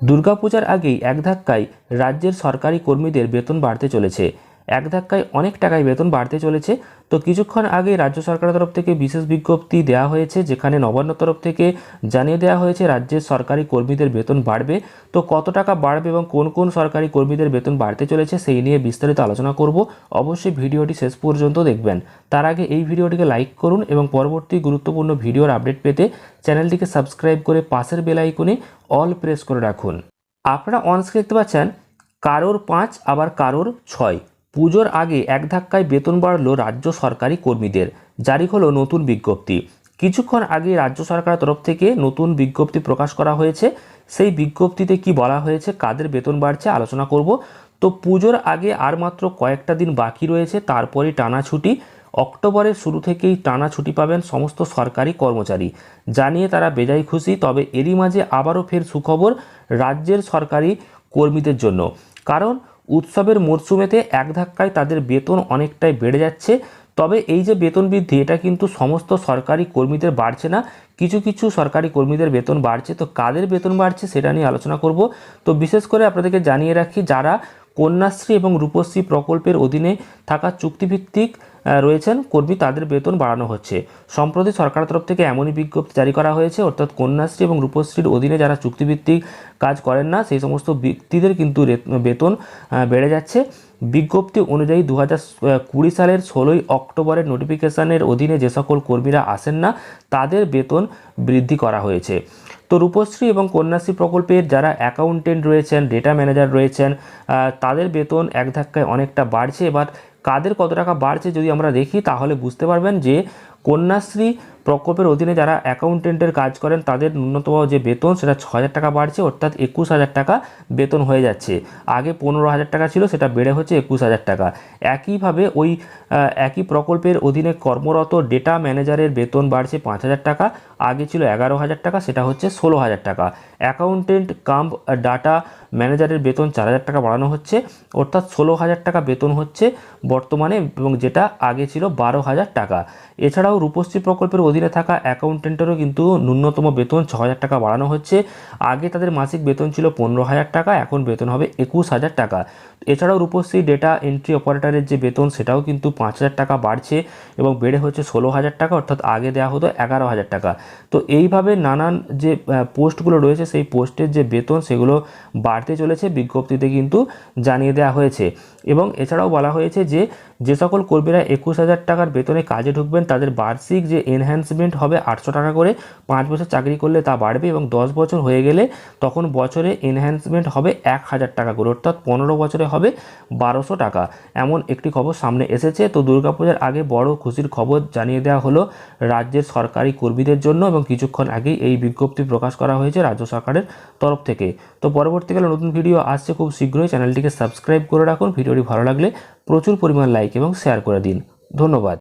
দুর্গাপূজার আগেই এক ধাক্কায় রাজ্যের সরকারি কর্মীদের বেতন বাড়তে চলেছে। এক ধাক্কায় অনেক টাকায় বেতন বাড়তে চলেছে। তো কিছুক্ষণ আগে রাজ্য সরকারের তরফ থেকে বিশেষ বিজ্ঞপ্তি দেওয়া হয়েছে, যেখানে নবান্ন তরফ থেকে জানিয়ে দেওয়া হয়েছে, রাজ্যের সরকারি কর্মীদের বেতন বাড়বে। তো কত টাকা বাড়বে এবং কোন কোন সরকারি কর্মীদের বেতন বাড়তে চলেছে সেই নিয়ে বিস্তারিত আলোচনা করব। অবশ্যই ভিডিওটি শেষ পর্যন্ত দেখবেন। তার আগে এই ভিডিওটিকে লাইক করুন এবং পরবর্তী গুরুত্বপূর্ণ ভিডিওর আপডেট পেতে চ্যানেলটিকে সাবস্ক্রাইব করে পাশের বেল আইকনে অল প্রেস করে রাখুন। আপনারা অনস্ক্রিন দেখতে পাচ্ছেন, কারোর পাঁচ, আবার কারোর ছয়। পুজোর আগে এক ধাক্কায় বেতন বাড়লো রাজ্য সরকারি কর্মীদের। জারি হলো নতুন বিজ্ঞপ্তি। কিছুক্ষণ আগে রাজ্য সরকারের তরফ থেকে নতুন বিজ্ঞপ্তি প্রকাশ করা হয়েছে। সেই বিজ্ঞপ্তিতে কি বলা হয়েছে, কাদের বেতন বাড়ছে আলোচনা করব। তো পুজোর আগে আর মাত্র কয়েকটা দিন বাকি রয়েছে তারপরে টানা ছুটি। অক্টোবরের শুরু থেকেই টানা ছুটি পাবেন সমস্ত সরকারি কর্মচারী। জানিয়ে তারা বেজায় খুশি, তবে এরই মাঝে আবারও ফের সুখবর রাজ্যের সরকারি কর্মীদের জন্য। কারণ উৎসবের মরশুমেতে এক ধাক্কায় তাদের বেতন অনেকটাই বেড়ে যাচ্ছে। তবে এই যে বেতন বৃদ্ধি, এটা কিন্তু সমস্ত সরকারি কর্মীদের বাড়ছে না। কিছু কিছু সরকারি কর্মীদের বেতন বাড়ছে। তো কাদের বেতন বাড়ছে সেটা নিয়ে আলোচনা করব। তো বিশেষ করে আপনাদেরকে জানিয়ে রাখি, যারা কন্যাশ্রী এবং রূপশ্রী প্রকল্পের অধীনে থাকা চুক্তিভিত্তিক রয়েছেন কর্মী, তাদের বেতন বাড়ানো হচ্ছে। সম্প্রতি সরকারের তরফ থেকে এমনই বিজ্ঞপ্তি জারি করা হয়েছে, অর্থাৎ কন্যাশ্রী এবং রূপশ্রীর অধীনে যারা চুক্তিভিত্তিক কাজ করেন না, সেই সমস্ত ব্যক্তিদের কিন্তু বেতন বেড়ে যাচ্ছে। বিজ্ঞপ্তি অনুযায়ী দু হাজার কুড়ি সালের ষোলোই অক্টোবরের নোটিফিকেশনের অধীনে যে সকল কর্মীরা আসেন না, তাদের বেতন বৃদ্ধি করা হয়েছে। তো রূপশ্রী এবং কন্যাশ্রী প্রকল্পের যারা অ্যাকাউন্টেন্ট রয়েছেন ডেটা ম্যানেজার রয়েছেন তাদের বেতন এক ধাক্কায় অনেকটা বাড়ছে। এবার কাদের কত টাকা বাড়ছে যদি আমরা দেখি, তাহলে বুঝতে পারবেন যে কন্যাশ্রী প্রকল্পের অধীনে যারা অ্যাকাউন্টেন্টের কাজ করেন, তাদের ন্যূনতম যে বেতন সেটা ছ হাজার টাকা বাড়ছে, অর্থাৎ একুশ হাজার টাকা বেতন হয়ে যাচ্ছে। আগে পনেরো হাজার টাকা ছিল, সেটা বেড়ে হচ্ছে একুশ হাজার টাকা। একইভাবে ওই একই প্রকল্পের অধীনে কর্মরত ডেটা ম্যানেজারের বেতন বাড়ছে পাঁচ হাজার টাকা, আগে ছিল এগারো হাজার টাকা, সেটা হচ্ছে ষোলো হাজার টাকা। অ্যাকাউন্টেন্ট কাম ডাটা ম্যানেজারের বেতন চার হাজার টাকা বাড়ানো হচ্ছে, অর্থাৎ ষোলো হাজার টাকা বেতন হচ্ছে বর্তমানে এবং যেটা আগে ছিল বারো হাজার টাকা। এছাড়াও রূপশ্রী প্রকল্পের অধীনে থাকা অ্যাকাউন্টেন্টেরও কিন্তু ন্যূনতম বেতন ছ হাজার টাকা বাড়ানো হচ্ছে। আগে তাদের মাসিক বেতন ছিল পনেরো হাজার টাকা, এখন বেতন হবে একুশ হাজার টাকা। এছাড়াও রূপশ্রী ডেটা এন্ট্রি অপারেটারের যে বেতন, সেটাও কিন্তু পাঁচ হাজার টাকা বাড়ছে এবং বেড়ে হচ্ছে ষোলো হাজার টাকা, অর্থাৎ আগে দেওয়া হতো এগারো হাজার টাকা। তো এইভাবে নানান যে পোস্টগুলো রয়েছে, সেই পোস্টের যে বেতন, সেগুলো বাড়তে চলেছে। বিজ্ঞপ্তিতে কিন্তু জানিয়ে দেওয়া হয়েছে। এবং এছাড়াও বলা হয়েছে যে যে সকল কর্মীরা একুশ হাজার টাকার বেতনে কাজে ঢুকবেন, তাদের বার্ষিক যে এনহ্যান্সমেন্ট হবে আটশো টাকা করে পাঁচ বছর চাকরি করলে তা বাড়বে এবং দশ বছর হয়ে গেলে তখন বছরে এনহ্যান্সমেন্ট হবে এক হাজার টাকা করে, অর্থাৎ পনেরো বছরে হবে বারোশো টাকা। এমন একটি খবর সামনে এসেছে। তো দুর্গাপূজার আগে বড় খুশির খবর জানিয়ে দেওয়া হলো রাজ্যের সরকারি কর্মীদের জন্য এবং কিছুক্ষণ আগেই এই বিজ্ঞপ্তি প্রকাশ করা হয়েছে রাজ্য সরকারের তরফ থেকে। তো পরবর্তীকালে নতুন ভিডিও আসছে খুব শীঘ্রই। চ্যানেলটিকে সাবস্ক্রাইব করে রাখুন। ভিডিওটি ভালো লাগলে প্রচুর পরিমাণ লাইক এবং শেয়ার করে দিন। ধন্যবাদ।